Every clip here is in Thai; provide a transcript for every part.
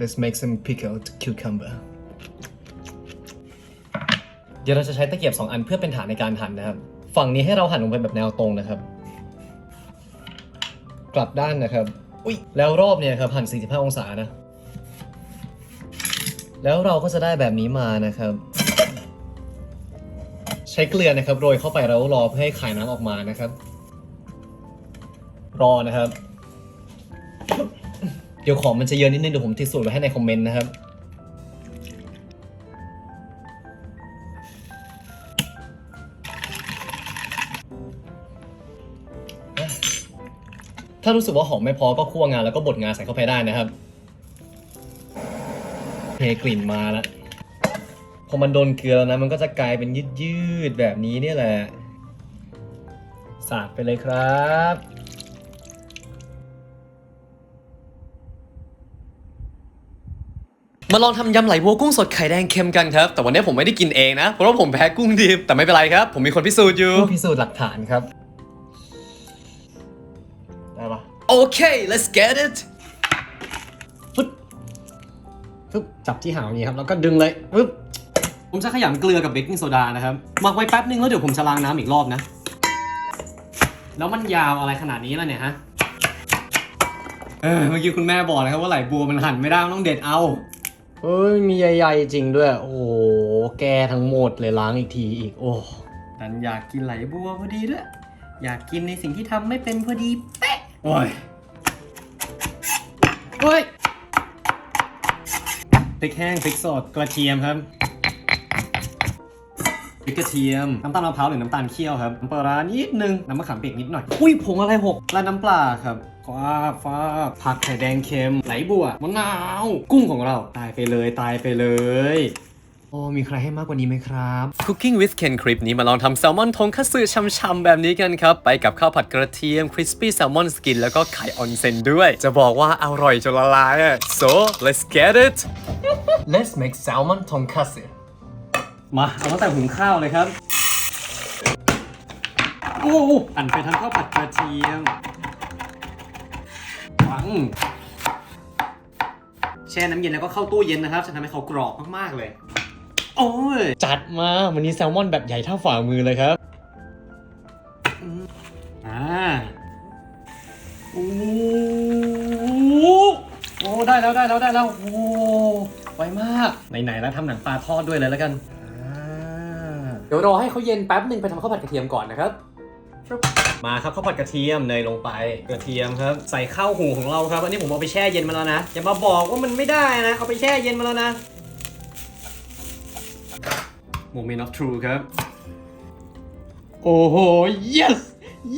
let's make some pickled cucumber เดี๋ยวเราจะใช้ตะเกียบ 2 อันเพื่อเป็นฐานในการหั่นนะครับ ฝั่งนี้ให้เราหั่นลงไปแบบแนวตรงนะครับ กลับด้านนะครับ อุ้ยแล้วรอบเนี่ยครับหั่น 45 องศานะ แล้วเราก็จะได้แบบนี้มานะครับ ใช้เกลือนะครับโรยเข้าไปแล้วรอเพื่อให้ไข่น้ำออกมานะครับ รอนะครับ ดี๋ยวของมันจะเยอะนิดนึงเดี๋ยวผมทิ้งสูตรไว้ให้ในคอมเมนต์นะครับ ถ้ารู้สึกว่าหอมไม่พอก็คั่วงานแล้วก็บดงานใส่เข้าไปได้นะครับเทกลิ่นมาแล้วพอมันโดนเกลือแล้วนะมันก็จะกลายเป็นยืดยืดๆแบบนี้เนี่ยแหละสาดไปเลยครับ มาลองทำยำไหลบัวกุ้งสดไข่แดงเค็มกันครับ แต่วันนี้ผมไม่ได้กินเองนะ เพราะว่าผมแพ้กุ้งดิบ แต่ไม่เป็นไรครับ ผมมีคนพิสูจน์อยู่พิสูจน์หลักฐานครับ ได้ปะโอเค let's get it ฟึบฟึบจับที่หางนี้ครับ แล้วก็ดึงเลยฟึบผมจะขยำเกลือกับเบกกิ้งโซดานะครับหมักไว้แป๊บนึงแล้วเดี๋ยวผมจะล้างน้ำอีกรอบนะ แล้วมันยาวอะไรขนาดนี้ล่ะเนี่ยฮะ เออเมื่อกี้คุณแม่บอกนะครับว่าไหลบัวมันหั่นไม่ได้มันต้องเด็ดเอา เฮ้ยมีใหญ่ๆจริงด้วย โอ้โหแกทั้งหมดเลยล้างอีกทีอีก โอ้ดันอยากกินไหลบัวพอดีด้วย อยากกินในสิ่งที่ทำไม่เป็นพอดีเป๊ะโอ้ยเฮ้ยพริกแห้งพริกสดกระเทียมครับพริกกระเทียม น้ำตาลมะพร้าวหรือน้ำตาลเคี่ยวครับน้ำปลาร้านิดนึง น้ำมะขามเปียกนิดหน่อย อุ้ยผงอะไรหกและน้ำปลาครับ ฟ้าบฟ้าบผักไข่แดงเค็มไหลบัวมะนาว กุ้งของเราตายไปเลยตายไปเลยโอ้ มีใครให้มากกว่านี้ไหมครับ Cooking with Ken คลิปนี้มาลองทำแซลมอนทงคัตสึช่ำๆแบบนี้กันครับ ไปกับข้าวผัดกระเทียม crispy salmon skin แล้วก็ไข่ออนเซนด้วย จะบอกว่าอร่อยจนละลายอะ so let's get it Let's make salmon tonkatsu มา เอาตั้งแต่หุงข้าวเลยครับ โอ้โหอันไปทำข้าวผัดกระเทียม ฟังแช่น้ำเย็นแล้วก็เข้าตู้เย็นนะครับจะทำให้เขากรอบมากๆเลย โอ้ยจัดมาวันนี้แซลมอนแบบใหญ่เท่าฝ่ามือเลยครับอืมอ่าโอ้โหโอ้ได้แล้วได้แล้วได้แล้วโอ้ไวมากไหนๆแล้วทำหนังปลาทอดด้วยเลยแล้วกันอ่าเดี๋ยวรอให้เขาเย็นแป๊บหนึ่งไปทำข้าวผัดกระเทียมก่อนนะครับ มาครับข้าวผัดกระเทียมเนยลงไปกระเทียมครับ ใส่ข้าวหูของเราครับ อันนี้ผมเอาไปแช่เย็นมาแล้วนะอย่ามาบอกว่ามันไม่ได้นะเอาไปแช่เย็นมาแล้วนะ Moment of True ครับโอ้โห yes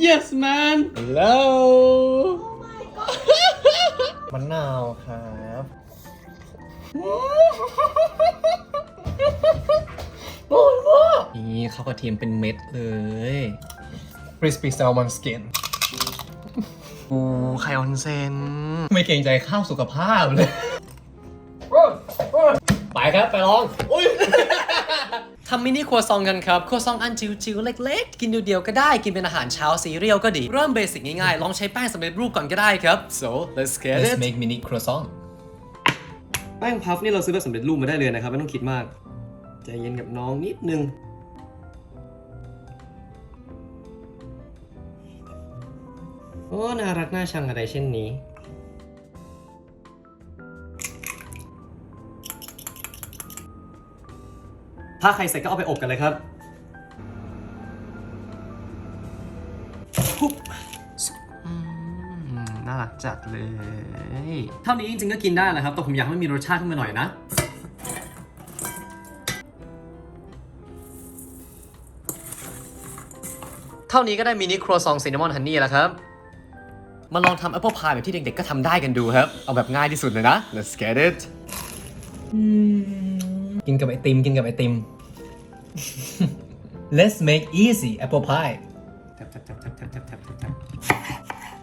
yes man hello มะนาวครับโอ้ยมากนี่ข้าวกระเทียมเป็นเม็ดเลย crispy salmon skin โอ้ไข่ออนเซนไม่เกรงใจข้าวสุขภาพเลย ไปครับ ไปลอง อุ้ยทำมินิครัวซองกันครับ ครัวซองอันจิ๋วๆ เล็ก ๆ กินเดียวๆก็ได้ กินเป็นอาหารเช้าซีเรียลก็ดี เริ่มเบสิกง่ายๆ ลองใช้แป้งสำเร็จรูปก่อนก็ได้ครับ so let's get Let's it make mini croissant แป้งพัฟนี่เราซื้อแบบสำเร็จรูปมาได้เลยนะครับ ไม่ต้องคิดมาก ใจเย็นกับน้องนิดนึง โอ้ น่ารักน่าชังอะไรเช่นนี้ ถ้าใครเสร็จก็เอาไปอบกันเลยครับปุ๊บอืมน่ารักจัดเลย เท่านี้จริงๆก็กินได้แหละครับ แต่ผมอยากให้มันมีรสชาติขึ้นมาหน่อยนะ เท่านี้ก็ได้มินิครัวซองซินนามอนฮันนี่แล้วครับ มาลองทำแอปเปิลพายแบบที่เด็กๆก็ทำได้กันดูครับ เอาแบบง่ายที่สุดเลยนะ let's get it กินกับไอติมกินกับไอติม Let's make easy apple pie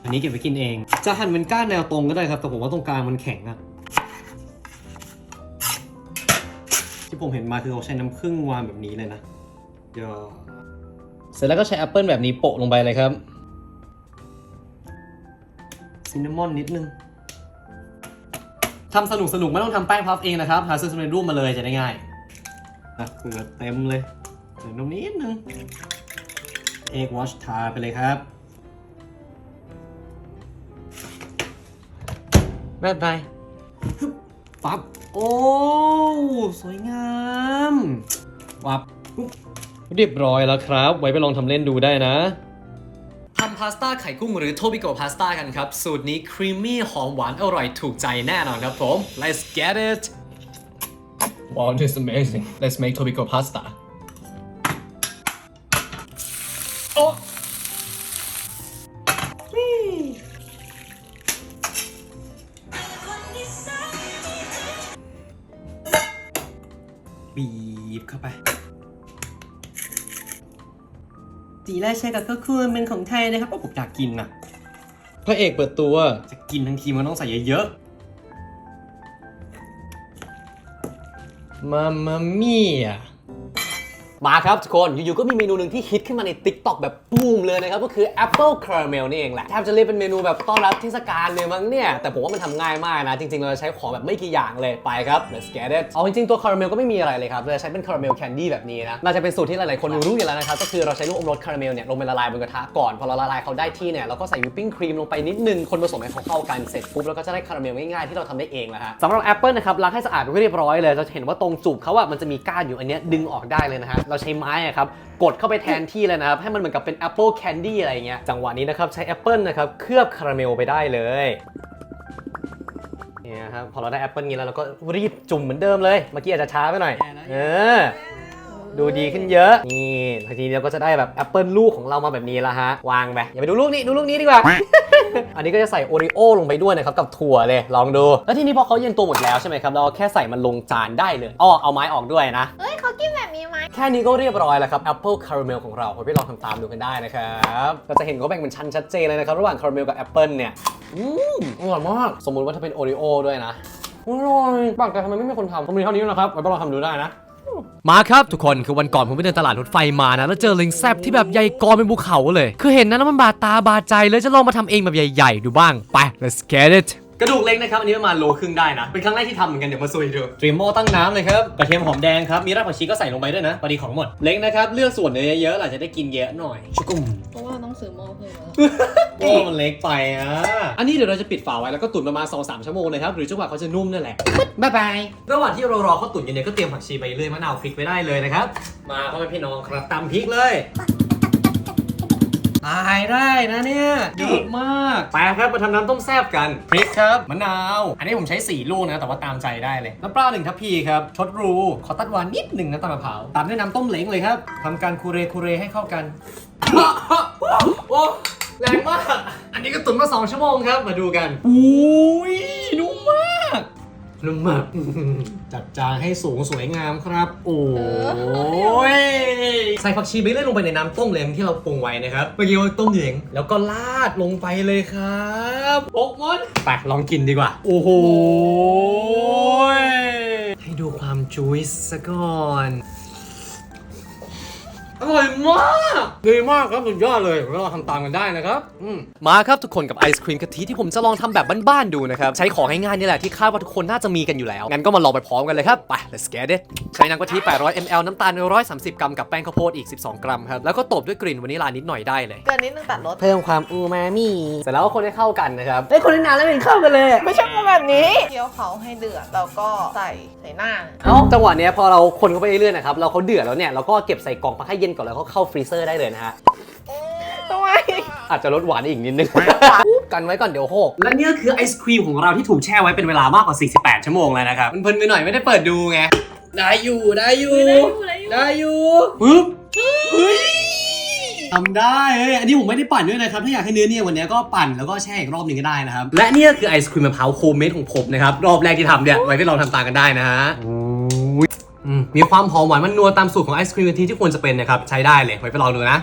อันนี้เก็บไว้กินเอง จะหั่นเป็นก้านแนวตรงก็ได้ครับ แต่ผมว่าตรงกลางมันแข็งอะที่ผมเห็นมาคือเขาใช้น้ำผึ้งวางแบบนี้เลยนะ เดี๋ยว เสร็จแล้วก็ใช้แอปเปิลแบบนี้โปะลงไปเลยครับ ซินนามอนนิดนึงทำสนุกสนุกไม่ต้องทำแป้งพัฟเองนะครับ หาซื้อสำเร็จรูปมาเลยจะได้ง่ายนะเกลือเต็มเลยเติมนมนิดนึงเอกวอชทาไปเลยครับบบายฮึบปั๊บโอ้ สวยงามวับปุ๊บเรียบร้อยแล้วครับ ไว้ไปลองทำเล่นดูได้นะ พาสต้าไข่กุ้งหรือโทบิโกพาสต้ากันครับ สูตรนี้ครีมมี่หอมหวานอร่อยถูกใจแน่นอนครับผม let's get it Wow, this is amazing. Let's make Tobiko pasta. โอ้บีบเข้าไป สีราชากับก็ควรเป็นของไทยนะครับก็ผมอยากกินนะพระเอกเปิดตัวจะกินทั้งทีมันต้องใส่เยอะมามามี่อะ มาครับทุกคน อยู่ๆ ก็มีเมนูหนึ่งที่ฮิตขึ้นมาใน TikTok แบบบูมเลยนะครับ ก็คือ Apple Caramel นี่เองแหละแทบจะเรียกเป็นเมนูแบบต้อนรับเทศกาลเลยมั้งเนี่ย แต่ผมว่ามันทำง่ายมากนะ จริง ๆ เราจะใช้ของแบบไม่กี่อย่างเลยไปครับ let's get it เอาจริง ๆ ตัวคาราเมลก็ไม่มีอะไรเลยครับเราจะใช้เป็นคาราเมลแคนดี้แบบนี้นะน่าจะเป็นสูตรที่หลายๆคนรู้อยู่แล้วนะครับก็คือเราใช้ลูกอมรสคาราเมลเนี่ยลงไปละลายบนกระทะก่อนพอเราละลายเขาได้ที่เนี่ยเราก็ใส่วิปปิ้งครีมลงไปนิดนึงคนผสมให้เขาเข้ากันเสร็จปุ๊บเราก็จะได้คาราเมลง่ายๆที่เราทำได้เองแล้วฮะสำหรับแอปเปิลนะครับล้างให้สะอาดเรียบร้อยเลยเราจะเห็นว่าตรงจุกเขาอะมันจะมีก้านอยู่อันเนี้ยดึงออกได้เลยนะฮะเราใช้ไม้อะครับกดเข้าไปแทนที่เลยนะครับ ให้มันเหมือนกับเป็นแอปเปิลแคนดี้อะไรเงี้ยจังหวะนี้นะครับ ใช้แอปเปิลนะครับเคลือบคาราเมลไปได้เลยเนี่ยครับพอเราได้แอปเปิลนี้แล้วเราก็รีบจุ่มเหมือนเดิมเลย เมื่อกี้อาจจะช้าไปหน่อย เออ ดูดีขึ้นเยอะนี่ทีนี้เราก็จะได้แบบแอปเปิลลูกของเรามาแบบนี้ละฮะวางไปอย่าไปดูลูกนี้ดูลูกนี้ดีกว่า อันนี้ก็จะใส่โอริโอลงไปด้วยนะครับกับถั่วเลยลองดู แล้วทีนี้พอเขาเย็นตัวหมดแล้วใช่ไหมครับเราแค่ใส่มันลงจานได้เลยอ้อเอาไม้ออกด้วยนะ เอ้ยเขากินแบบนี้ไหมแค่นี้ก็เรียบร้อยแล้วครับ Apple Caramel ของเราไปลองทำตามดูกันได้นะครับเราจะเห็นเขาแบ่งเป็นชั้นชัดเจนเลยนะครับระหว่างคาราเมลกับแอปเปิลเนี่ยอืมอร่อยมากสมมุติว่าถ้าเป็นโอริโอด้วยนะอร่อยปากแต่ทำไมไม่มีคนทำผมมีเท่านี้นะครับไปลองทำดูได้นะ มาครับทุกคนคือวันก่อนผมไปเดินตลาดรถไฟมานะ แล้วเจอลิงแซบที่แบบใหญ่กอเป็นภูเขาเลย คือเห็นนะแล้วมันบาดตาบาดใจเลยจะลองมาทำเองแบบใหญ่ ๆ ดูบ้างไป let's get it กระดูกเล็กนะครับ อันนี้ประมาณโลครึ่งได้นะ เป็นครั้งแรกที่ทำเหมือนกันเดี๋ยวมาซุยดูเตรียมหม้อตั้งน้ำเลยครับกระเทียมหอมแดงครับ มีรากผักชีก็ใส่ลงไปด้วยนะพอดีของหมด เล็กนะครับ เลือกส่วนเนื้อเยอะๆหล่ะจะได้กินเยอะหน่อยชุกุ่มเพราะว่าต้องซื้อหม้อเพิ่มแล้ว โอ้มันเล็กไปอะ อันนี้เดี๋ยวเราจะปิดฝาไว้แล้วก็ตุ๋นประมาณ2-3ชั่วโมงเลยครับ หรือจนกว่าเขาจะนุ่มนั่นแหละ บ๊ายบาย ระหว่างที่เรารอเขาตุ๋นอยู่เนี่ยก็เตรียมผักชีใบเลื่อยมะนาวพริกไว้ได้เลยนะครับ มาพ่อแม่พี่น้องครับตำพริกเลย ตายได้นะเนี่ยเยอะมากไปครับมาทำน้ำต้มแซ่บกันพริกครับมะนาว อันนี้ผมใช้ 4 ลูกนะ แต่ว่าตามใจได้เลย น้ำปลาหนึ่งทัพพีครับชดรูขอตัดหวานนิดหนึ่งนะตามมะพร้าวตามด้วยน้ำต้มเหลงเลยครับทำการคูเรคูเรให้เข้ากันโอ้แรงมาก อันนี้ก็ตุ๋นมา 2 ชั่วโมงครับ มาดูกันอุ้ยนุ่มมาก นุ่มมากอื้อหือจัดจานให้สูงสวยงามครับ โอ้ยใส่ผักชีไปเรื่อยลงไปในน้ำต้มเหลงที่เราปรุงไว้นะครับเมื่อกี้ว่าต้มเหลงแล้วก็ราดลงไปเลยครับโอกมอนไปลองกินดีกว่า โอ้โหให้ดูความจุยส์ซะก่อน อร่อยมากดีมากครับสุดยอดเลยเราทำตามกันได้นะครับอืมมาครับทุกคนกับไอศครีมกะทิที่ผมจะลองทำแบบบ้านๆดูนะครับ ใช้ของง่ายๆนี่แหละที่คาดว่าทุกคนน่าจะมีกันอยู่แล้ว งั้นก็มาลองไปพร้อมกันเลยครับ ไป let's get it ใช้น้ำกะทิ 800 ml น้ำตาล 130 กรัมกับแป้งข้าวโพดอีก 12 กรัมครับ แล้วก็ตบด้วยกลิ่นวานิลลานิดหน่อยได้เลย เกินนิดนึงตัดรสเพิ่มความอูมามิเสร็จแล้วก็คนให้เข้ากันนะครับได้คนได้นานแล้วไม่เห็นเข้ากันเลย ไม่ใช่มาแบบนี้เคี่ยวเขาให้เดือดแล้วก็ใส่ใส่หน้า เอ้าจังหวะเนี้ยพอเราคนเข้าไปเรื่อยๆนะครับเราเขาเดือดแล้วเนี่ยเราก็เก็บใส่กล่องพักให้เย็นก่อนแล้วก็เข้าฟรีเซอร์ได้เลยนะฮะ ทำไมอาจจะลดหวานอีกนิดนึง กันไว้ก่อนเดี๋ยวโหกและเนี่ยคือไอศครีมของเราที่ถูกแช่ไว้เป็นเวลามากกว่า 48 ชั่วโมงแล้วนะครับมันเพลินไปหน่อยไม่ได้เปิดดูไง ได้อยู่ได้อยู่ ได้อยู่ปึ๊บเฮ้ยทำได้เฮ้ยอันนี้ผมไม่ได้ปั่นด้วยนะครับ ถ้าอยากให้เนื้อเนี่ยวันนี้ก็ปั่นแล้วก็แช่อีกรอบหนึ่งก็ได้นะครับ และเนี่ยคือไอศครีมมะพร้าวโฮมเมดของผมนะครับ รอบแรกที่ทำเนี่ยไว้ให้เราทำตามกันได้นะฮะอื มีความหอมหวานมันนัวตามสูตรของไอศครีมกะทิที่ควรจะเป็นนะครับ ใช้ได้เลยไว้ไปลองดูนะ